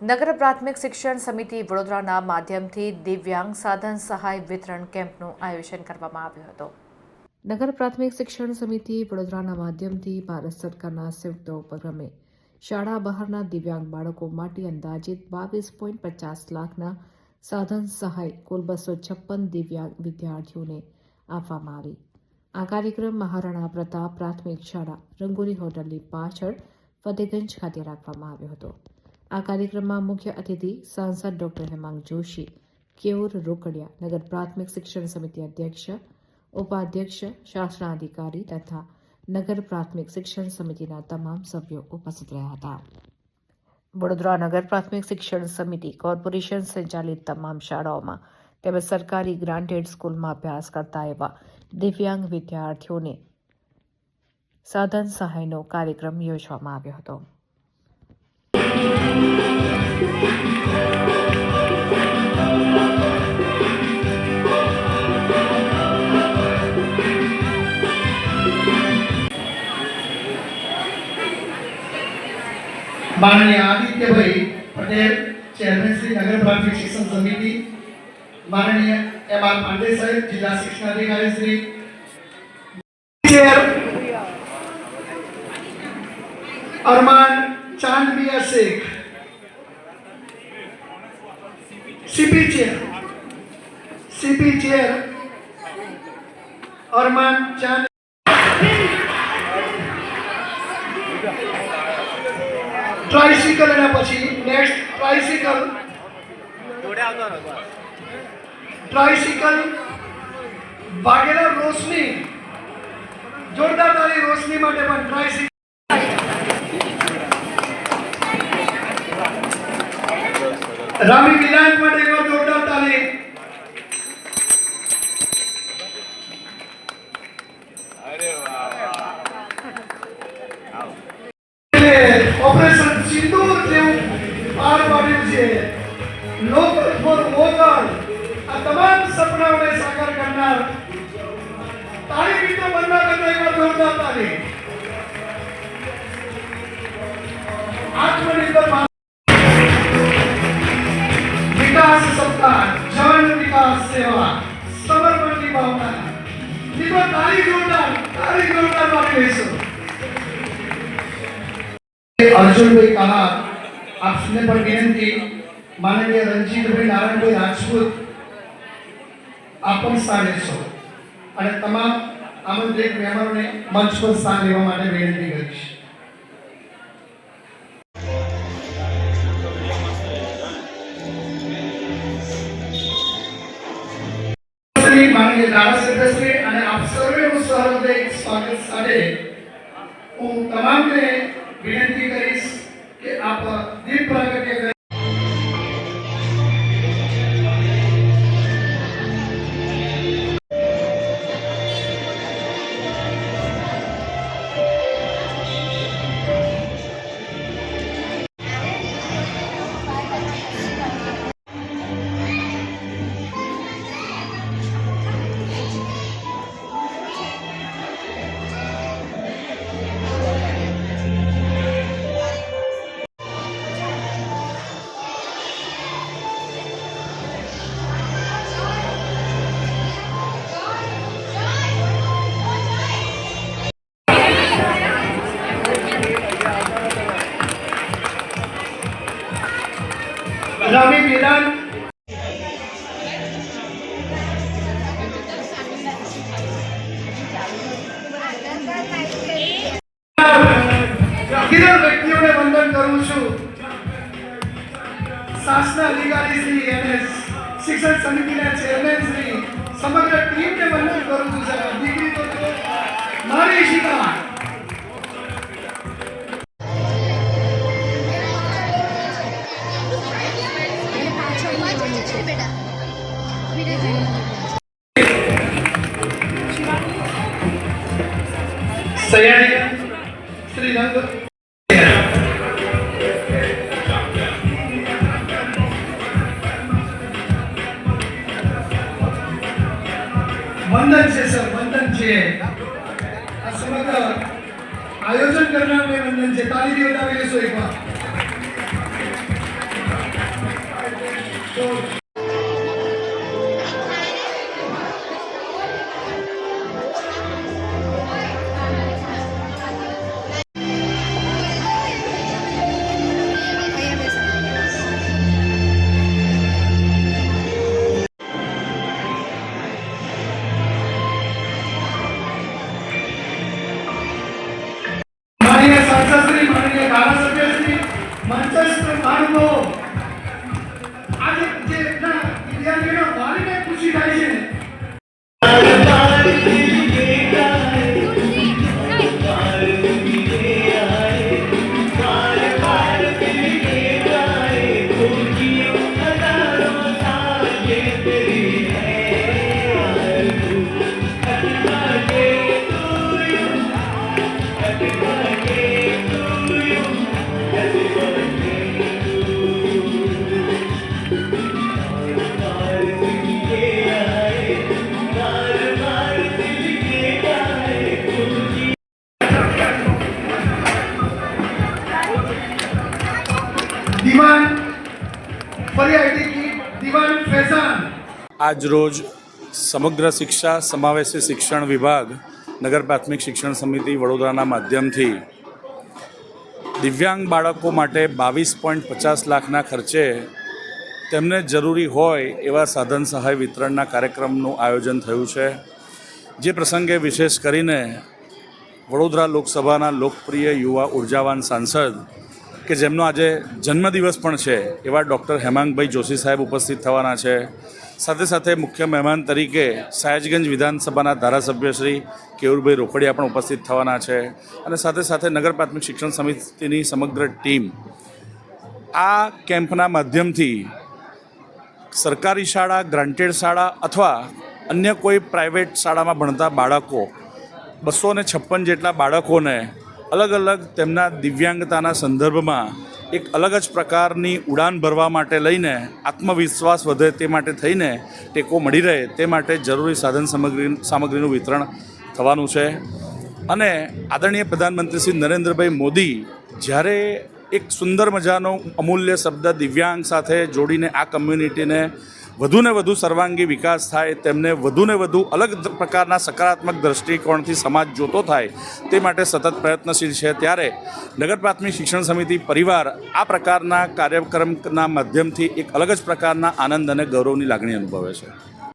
નગર પ્રાથમિક શિક્ષણ સમિતિ વડોદરાના માધ્યમથી દિવ્યાંગ સાધન સહાય વિતરણ કેમ્પનું આયોજન કરવામાં આવ્યું હતું. નગર પ્રાથમિક શિક્ષણ સમિતિ વડોદરાના માધ્યમથી ભારત સરકારના સંયુક્ત ઉપક્રમે શાળા બહારના દિવ્યાંગ બાળકો માટે અંદાજિત બાવીસ પોઈન્ટ પચાસ લાખના સાધન સહાય કુલ બસો છપ્પન દિવ્યાંગ વિદ્યાર્થીઓને આપવામાં આવી. આ કાર્યક્રમ મહારાણા પ્રતાપ પ્રાથમિક શાળા રંગોલી હોટલની પાછળ ફતેગંજ ખાતે રાખવામાં આવ્યો હતો. આ કાર્યક્રમમાં મુખ્ય અતિથિ સાંસદ ડોક્ટર હેમાંગ જોશી કેવુર રોકડિયા, નગર પ્રાથમિક શિક્ષણ સમિતિ અધ્યક્ષ, ઉપાધ્યક્ષ, શાસનાધિકારી તથા નગર પ્રાથમિક શિક્ષણ સમિતિના તમામ સભ્યો ઉપસ્થિત રહ્યા હતા. વડોદરા નગર પ્રાથમિક શિક્ષણ સમિતિ કોર્પોરેશન સંચાલિત તમામ શાળાઓમાં તેમજ સરકારી ગ્રાન્ટેડ સ્કૂલમાં અભ્યાસ કરતા એવા દિવ્યાંગ વિદ્યાર્થીઓને સાધન સહાયનો કાર્યક્રમ યોજવામાં આવ્યો હતો. માનનીય આદિત્યભાઈ પટેલ ચેરમેન શ્રી નગર પ્રાથમિક શિક્ષણ સમિતિ માનનીય એમ આર પાંડે સાહેબ જિલ્લા શિક્ષણાધિકારી Shri Arman Chandmiya Sheikh CP chair CP chair Arman Chand tricycle એના પછી next tricycle tricycle Vaghela Roshni. જોરદાર તારી રોશની માટે પણ ટ્રાઇસિકલ રામી વિલાયત છે લોકલ ફોર વોકલ આ તમામ સપનાઓને સાકાર કરનાર તાળી ગીતો બનવા કરતા એક વાર જોરદાર તાળી આત્મનિર્ભર ભારત વિકાસ સપ્તાહ જન વિકાસ સેવા સમર્પણની ભાવના મિત્રો તાળી જોરદાર તાળી જોરદાર મારી લઈશું અર્જુનભાઈ કહાર આપને પણ વિનંતી માનનીય રણજીતભાઈ નારાયણભાઈ રાજપૂત આપ પણ સ્થાન લેશો અને તમામ આમંત્રિત મહેમાનોને મંચ પર સ્થાન લેવા માટે વિનંતી કરીશ. માનનીય ધારાસભ્યશ્રી અને આપ સર્વેનું સ્વાગત સાથે હું તમામને વિનંતી કરીશ કે આપ દીપ પ્રાગટ્ય વિધાન કિરણ વ્યક્તિઓને વંદન કરું છું. શાસના અધિકારી શ્રી અને શિક્ષણ સમિતિના ચેરમેન શ્રી, સમગ્ર ટીમને વંદન કરું છું સાહેબ દીકરી તો મારી શિકા સયાણી શ્રી રંગ વંદન છે સર વંદન છે આ સમગ્ર આયોજન કરનારને વંદન છે તાળી બતાવી લેશો એકવાર આજરોજ સમગ્ર શિક્ષા સમાવેશી શિક્ષણ વિભાગ નગર પ્રાથમિક શિક્ષણ સમિતિ વડોદરાના માધ્યમથી દિવ્યાંગ બાળકો માટે બાવીસ પોઈન્ટ પચાસ લાખના ખર્ચે તેમને જરૂરી હોય એવા સાધન સહાય વિતરણના કાર્યક્રમનું આયોજન થયું છે. જે પ્રસંગે વિશેષ કરીને વડોદરા લોકસભાના લોકપ્રિય યુવા ઉર્જાવાન સાંસદ કે જેમનો આજે જન્મદિવસ પણ છે એવા ડૉક્ટર હેમાંગભાઈ જોશી સાહેબ ઉપસ્થિત થવાના છે. સાથે સાથે મુખ્ય મહેમાન તરીકે સાયજગંજ વિધાનસભાના ધારાસભ્ય શ્રી કેવુરભાઈ રોકડિયા પણ ઉપસ્થિત થવાના છે અને સાથે સાથે નગર પ્રાથમિક શિક્ષણ સમિતિની સમગ્ર ટીમ. આ કેમ્પના માધ્યમથી સરકારી શાળા, ગ્રાન્ટેડ શાળા અથવા અન્ય કોઈ પ્રાઇવેટ શાળામાં ભણતા બાળકો, બસો ને છપ્પન જેટલા બાળકોને અલગ અલગ તેમના દિવ્યાંગતાના સંદર્ભમાં એક અલગ જ પ્રકારની ઉડાન ભરવા માટે લઈને આત્મવિશ્વાસ વધે તે માટે થઈને ટેકો મળી રહે તે માટે જરૂરી સાધન સામગ્રી સામગ્રીનું વિતરણ થવાનું છે. અને આદરણીય પ્રધાનમંત્રી શ્રી નરેન્દ્રભાઈ મોદી જ્યારે એક સુંદર મજાનો અમૂલ્ય શબ્દ દિવ્યાંગ સાથે જોડીને આ કમ્યુનિટીને વધુને વધુ સર્વાંગી વિકાસ થાય, તેમને વધુને વધુ અલગ પ્રકારના સકારાત્મક દ્રષ્ટિકોણથી સમાજ જોતો થાય, તે માટે સતત પ્રયત્નશીલ છે. ત્યારે નગર પ્રાથમિક શિક્ષણ સમિતિ પરિવાર આ પ્રકારના કાર્યક્રમના માધ્યમથી એક અલગ જ પ્રકારના આનંદ અને ગૌરવની લાગણી અનુભવે છે.